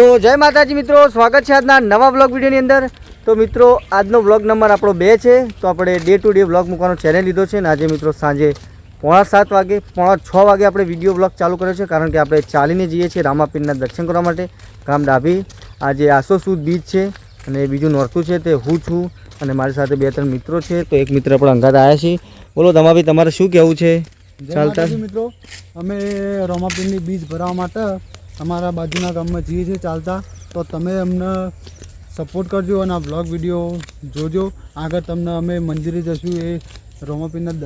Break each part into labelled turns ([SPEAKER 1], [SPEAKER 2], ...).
[SPEAKER 1] તો જય માતાજી મિત્રો, સ્વાગત છે આજના નવા બ્લોગ વિડીયોની અંદર. તો મિત્રો, આજનો બ્લોગ નંબર આપણો બે છે. તો આપણે ડે ટુ ડે બ્લોગ મૂકવાનો ચેનલ લીધો છે અને આજે મિત્રો સાંજે પોણા સાત વાગે, પોણા છ વાગે આપણે વીડિયો બ્લોગ ચાલુ કર્યો છે, કારણ કે આપણે ચાલીને જઈએ છીએ રામાપીરના દર્શન કરવા માટે, ગામ ડાભી. આજે આસો સુદ બીચ છે અને બીજું નોરતું છે તે હું છું અને મારી સાથે બે ત્રણ મિત્રો છે. તો એક મિત્ર પણ અંગાત આવ્યા છીએ બોલો, તમારી તમારે શું કહેવું છે? ચાલતા
[SPEAKER 2] મિત્રો, અમે રોમાપીરની બીજ ભરવા માટે અમારા બાજુના ગામમાં જઈએ છીએ ચાલતા તો તમે અમને સપોર્ટ કરજો અને આ બ્લોગ વીડિયો જોજો. આગળ તમને અમે મંદિરે જશું એ રોમાપીના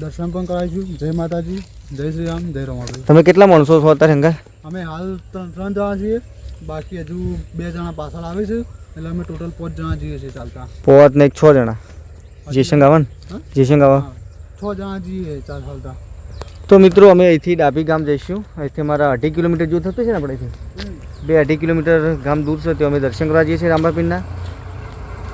[SPEAKER 2] દર્શન પણ કરાવીશું. જય માતાજી જય શ્રી રામ જય રોમાપી
[SPEAKER 1] તમે કેટલા માણસો છો અત્યારે અંગાત
[SPEAKER 2] અમે હાલ ત્રણ ત્રણ જણા છીએ. બાકી હજુ બે જણા પાછળ આવે છે. એટલે અમે ટોટલ પાંચ જણા જઈએ છીએ ચાલતા.
[SPEAKER 1] પાંચ ને એક છ જણા. જયશંગ આવન ને?
[SPEAKER 2] હા?
[SPEAKER 1] જેસંગ આવા.
[SPEAKER 2] છ જણા જઈએ ચાલ ચાલતા.
[SPEAKER 1] તો મિત્રો, અમે અહીંથી ડાબી ગામ જઈશું. અહીંથી મારા અઢી કિલોમીટર જેવું થતું છે ને આપણે અહીંથી? બે અઢી કિલોમીટર ગામ દૂર છે તો અમે દર્શન કરવા જઈએ છીએ રામાપીરના.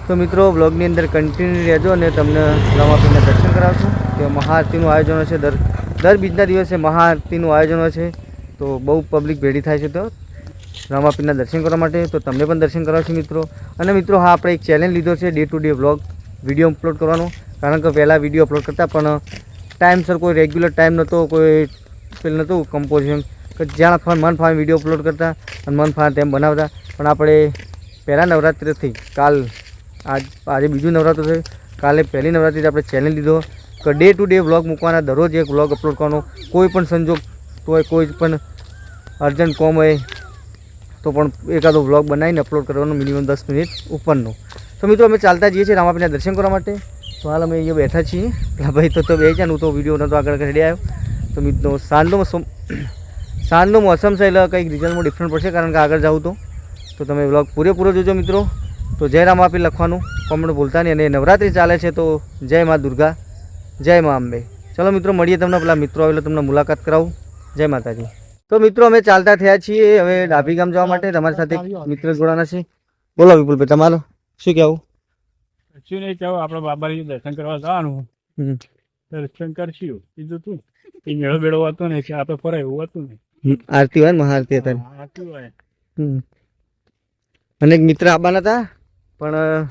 [SPEAKER 1] તો મિત્રો બ્લોગની અંદર કન્ટિન્યુ રહેજો અને તમને રામાપીરના દર્શન કરાવશું. કે મહાઆરતીનું આયોજન છે, દર દર બીજના દિવસે મહાઆરતીનું આયોજન છે. તો બહુ પબ્લિક ભેડી થાય છે તો રામાપીરના દર્શન કરવા માટે. તો તમને પણ દર્શન કરાવશું મિત્રો. અને મિત્રો, હા, આપણે એક ચેલેન્જ લીધો છે day to day vlog video upload કરવાનો. કારણ કે પહેલાં વીડિયો અપલોડ કરતા પણ ટાઈમસર કોઈ રેગ્યુલર ટાઈમ નહોતો કોઈ પેલું નહોતું કમ્પોઝિશન કે જ્યાં ફાન મન ફાન વીડિયો અપલોડ કરતા અને મન ફાન તેમ બનાવતા. પણ આપણે પહેલાં નવરાત્રિથી કાલ આજ, આજે બીજું નવરાત્ર છે. કાલે પહેલી નવરાત્રિથી આપણે ચેલેન્જ લીધો. કે ડે ટુ ડે વ્લોગ મૂકવાના, દરરોજ એક વ્લોગ અપલોડ કરવાનો. કોઈ પણ સંજોગ હોય કોઈ પણ અર્જન્ટ કોમ હોય તો પણ એકાદો વ્લોગ બનાવીને અપલોડ કરવાનો મિનિમમ દસ મિનિટ ઉપરનો. તો મિત્રો, અમે ચાલતા જઈએ છીએ રામાપીના દર્શન કરવા માટે. તો હાલ અમે અહીંયા બેઠા છીએ. ભાઈ તો તો બે છે હું તો વીડિયો નહોતો આગળ કરી આવ્યો. તો મિત્રો, સાંજનો સાંજનો મોસમ છે એટલે કંઈક રિઝલ્ટમાં ડિફરન્ટ પડશે કારણ કે આગળ જાઉં તો. તો તમે વ્લોગ પૂરેપૂરો જોજો મિત્રો. તો જય રામાપી લખવાનું. કોમેન્ટ ભૂલતા નહીં અને નવરાત્રિ ચાલે છે તો જય મા દુર્ગા, જય મા અંબે. ચલો મિત્રો, મળીએ તમને પેલા મિત્રો આવેલો તમને મુલાકાત કરાવું. જય માતાજી. તો મિત્રો, અમે ચાલતા થયા છીએ હવે ડાભી ગામ જવા માટે. તમારી સાથે મિત્ર જોડાના છે. બોલો વિપુલભાઈ, તમારો શું કહેવું?
[SPEAKER 3] શું નહીં ચાલો આપણે બાબાજી દર્શન કરવા જવાનું. દર્શન કરશું. કીધું તું એ મેળો બેળો હતો ને કે આપણે ફરાય એવું હતું ને
[SPEAKER 1] આરતી હોય મહાઆરતી હતા
[SPEAKER 3] આરતી હોય.
[SPEAKER 1] અને એક મિત્ર આવવાના હતા પણ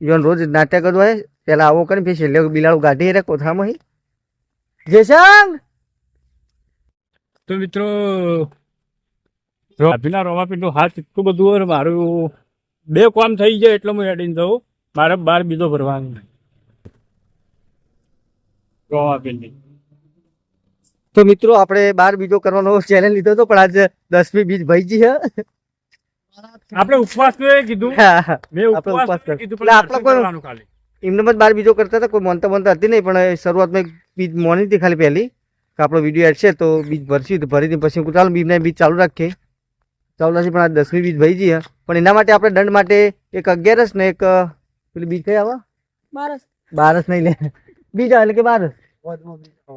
[SPEAKER 1] ઈવન રોજ નાટક જ હોય પેલા આવો કરીને પછી છેલ્લે બિલાડું ગાઢી રે કોથામાં હી. જેસંગ
[SPEAKER 3] તો મિત્રો અભિના રોવા નું હાથ એટલું બધું હોય મારું બે કામ થઈ જાય એટલે હું હેડીને જઉં. મારે બાર બીજો ભરવાનો
[SPEAKER 1] તો મિત્રો આપણે બાર બીજો કરવાનો ચેલેન્જ લીધો હતો પણ આજે દસમી બીજ ભાઈ છે
[SPEAKER 3] આપણે ઉપવાસ તો કીધું. મેં ઉપવાસ
[SPEAKER 1] ઉપવાસ
[SPEAKER 3] કીધું પણ
[SPEAKER 1] આપણે
[SPEAKER 3] ખાલી.
[SPEAKER 1] એમને જ બાર બીજો કરતા હતા કોઈ મોનતા મોનતા હતી નહીં પણ શરૂઆતમાં એક બીજ મોની હતી ખાલી પહેલી કે આપણો વીડિયો એડ છે તો બીજ ભરશું તો ભરી પછી હું ચાલો બીજને બીજ ચાલુ રાખીએ. ચાલુ રાખી પણ આ દસમી બીજ ભરી જઈએ પણ એના માટે આપણે દંડ માટે એક અગિયારસ ને એક પેલી બીજ કઈ આવા? બારસ. બારસ નહીં લે. બીજા એટલે કે બારસ.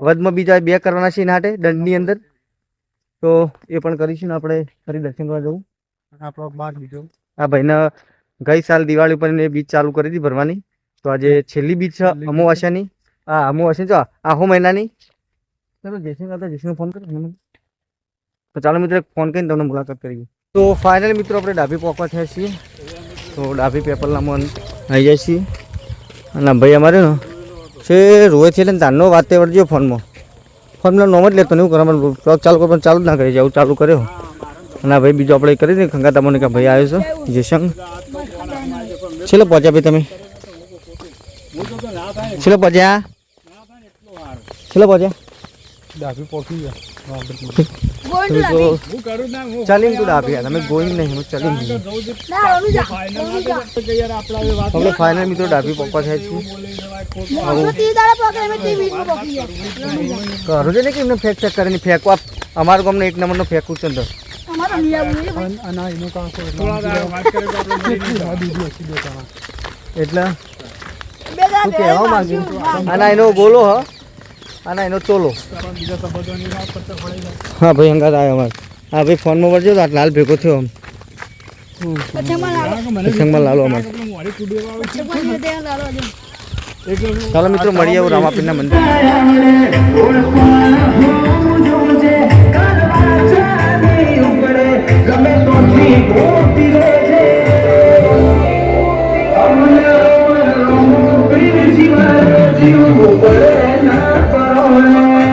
[SPEAKER 1] વધમાં બીજા. બે કરવાના છે એના માટે દંડની અંદર. તો એ પણ કરીશું ને આપણે ફરી દર્શન કરવા જવું.
[SPEAKER 2] આપણો બાર બીજો.
[SPEAKER 1] આ ભાઈને ગઈ સાલ દિવાળી ઉપર એને બીજ ચાલુ કરી હતી ભરવાની. તો આજે છેલ્લી બીજ છે. અમાવાસ્યાની. હા અમાવાસ્યા જો આહો મહિનાની. ચાલો જયસિંહ કાકા જયસિંહ ફોન કરો તો ચાલો મિત્રો ફોન કરીને તમને મુલાકાત કરીએ. તો ફાઇનલ મિત્રો આપણે ડાભી પહોંચવા થયા છીએ. તો ડાભી પેપરલામાં આવી જાય છીએ અને ભાઈ અમારે ને છે રોએ છે ને તારનો વાત તે વળજો ફોનમાં. ફોનમાં નોમ જ લેતો નહીં કરવા ટ્રક ચાલુ પણ ચાલુ ના કરી આવું ચાલુ કર્યો. અને ભાઈ બીજો આપણે કરી દઈએ ખંગા તમને કે ભાઈ આવ્યો છે જયશંક છેલ્લે પહોંચ્યા ભાઈ તમે. છેલ્લે પહોંચ્યા? છેલ્લે પહોંચ્યા?
[SPEAKER 2] ડાભી પહોંચી ગયા
[SPEAKER 1] તમે તો
[SPEAKER 3] હું કરું ના હું
[SPEAKER 1] ચાલીને તું ડાભી તમે ગોઈંગ નહીં હું જઈએ. આપણે ફાઇનલ મિત્રો ડાભી પપ્પા થાય છે કરું છે. ને કે એમને ફેંક ફેક કરીને ફેંકવા અમારા ગામને એક નંબરનો
[SPEAKER 2] હસી દેતા
[SPEAKER 1] એટલે? શું કહેવા માંગ્યું અને એનો બોલો હ. આના એનો ચોલો
[SPEAKER 2] પડી
[SPEAKER 1] હા ભાઈ અંગાત આવ્યો અમારે. હા ભાઈ ફોનમાં વળજો તો આ લાલ ભેગો થયો આમ. પ્રસંગમાં લાલો અમારે. ચાલો મિત્રો મળીએ એવું રામાપીરના મંદિર.
[SPEAKER 4] ગમે તો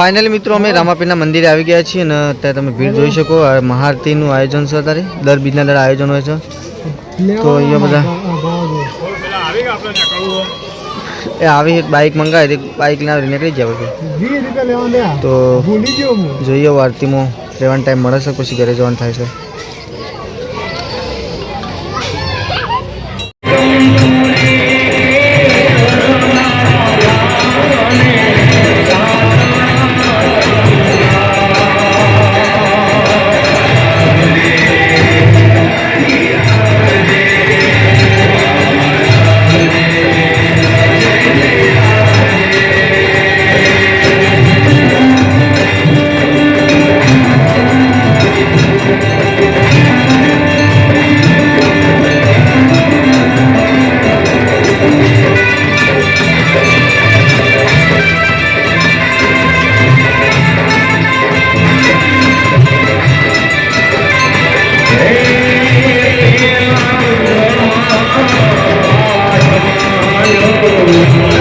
[SPEAKER 1] ફાઇનલી મિત્રો, અમે રામાપીરના મંદિરે આવી ગયા છીએ અને અત્યારે તમે ભીડ જોઈ શકો મહાઆરતીનું આયોજન છે અત્યારે. દર બીજના દર આયોજન હોય છે. તો અહીંયા બધા એ આવી બાઇક મંગાવી બાઇક ના નીકળી જાય પછી. તો જોઈએ, આરતીમાં રહેવાનો ટાઈમ મળે છે, પછી ઘરે જવાનું થાય છે. Thank you.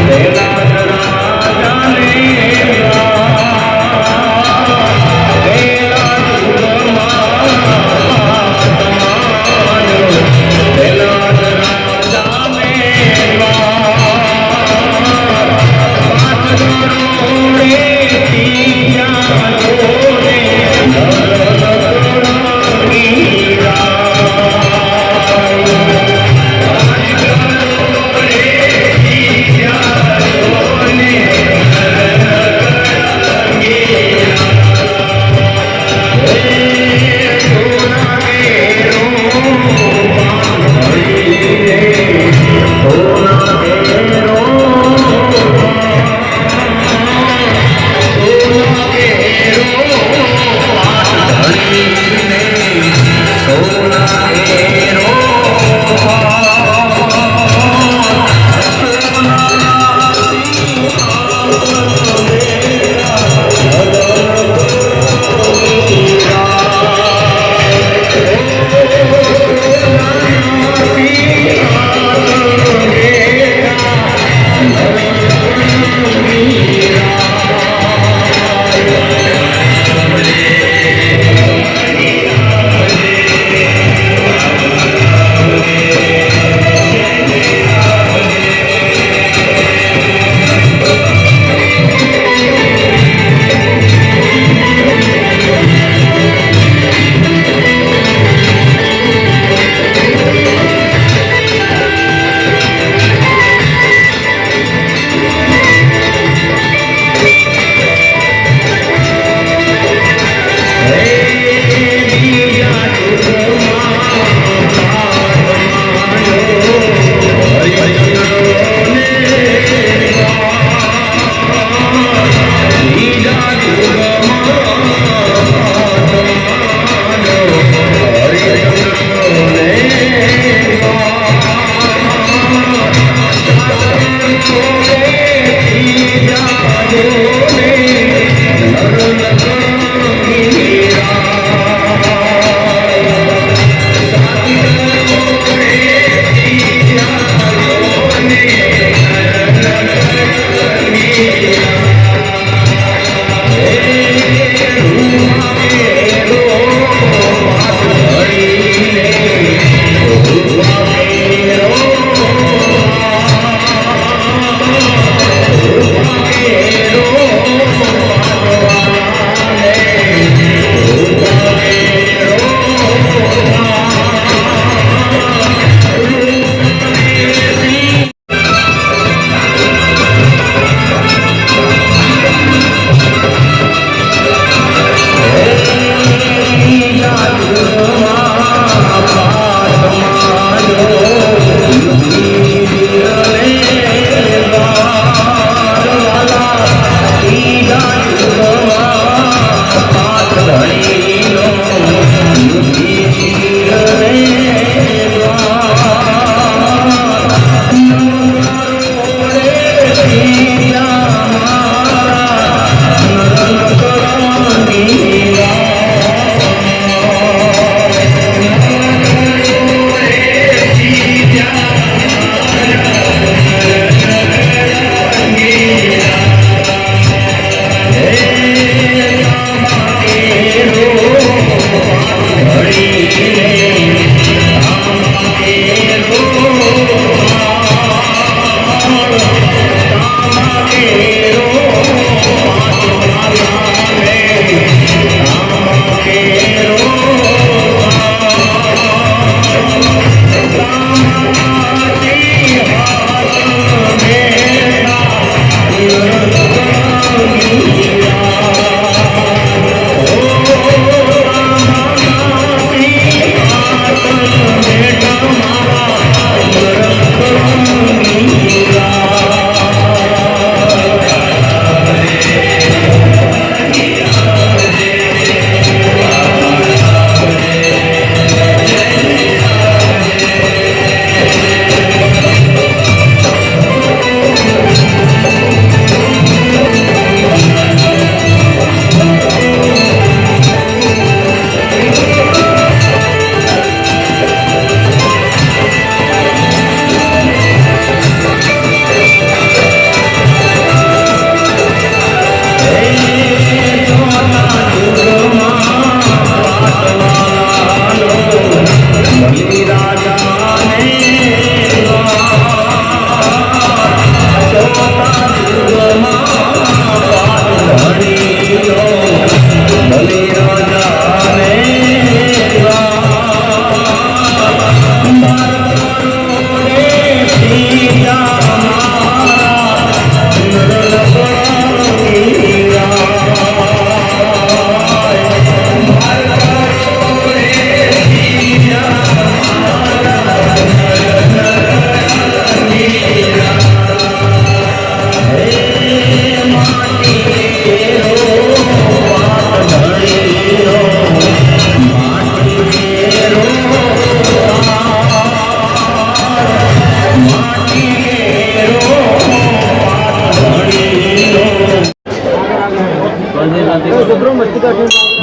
[SPEAKER 1] 我
[SPEAKER 3] 就装